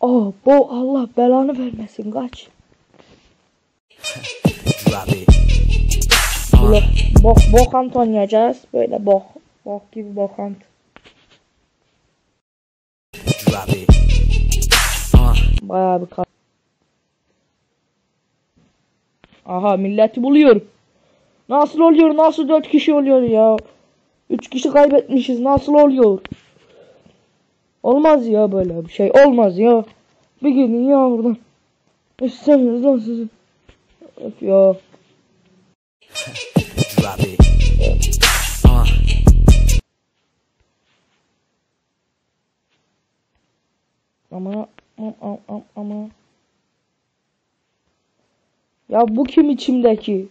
Oh bu Allah belanı vermesin kaç. Böyle bok bokant oynayacağız. Böyle bok. Bok gibi bokant. Bayağı bir kal. Aha milleti buluyor. Nasıl oluyor? Nasıl dört kişi oluyor ya? Üç kişi kaybetmişiz. Nasıl oluyor? Olmaz ya böyle bir şey. Olmaz ya. Bir gidin ya buradan. İstemiyoruz lan sizi. Öf ya. Ama ama ama ama. Ya bu kim içimdeki?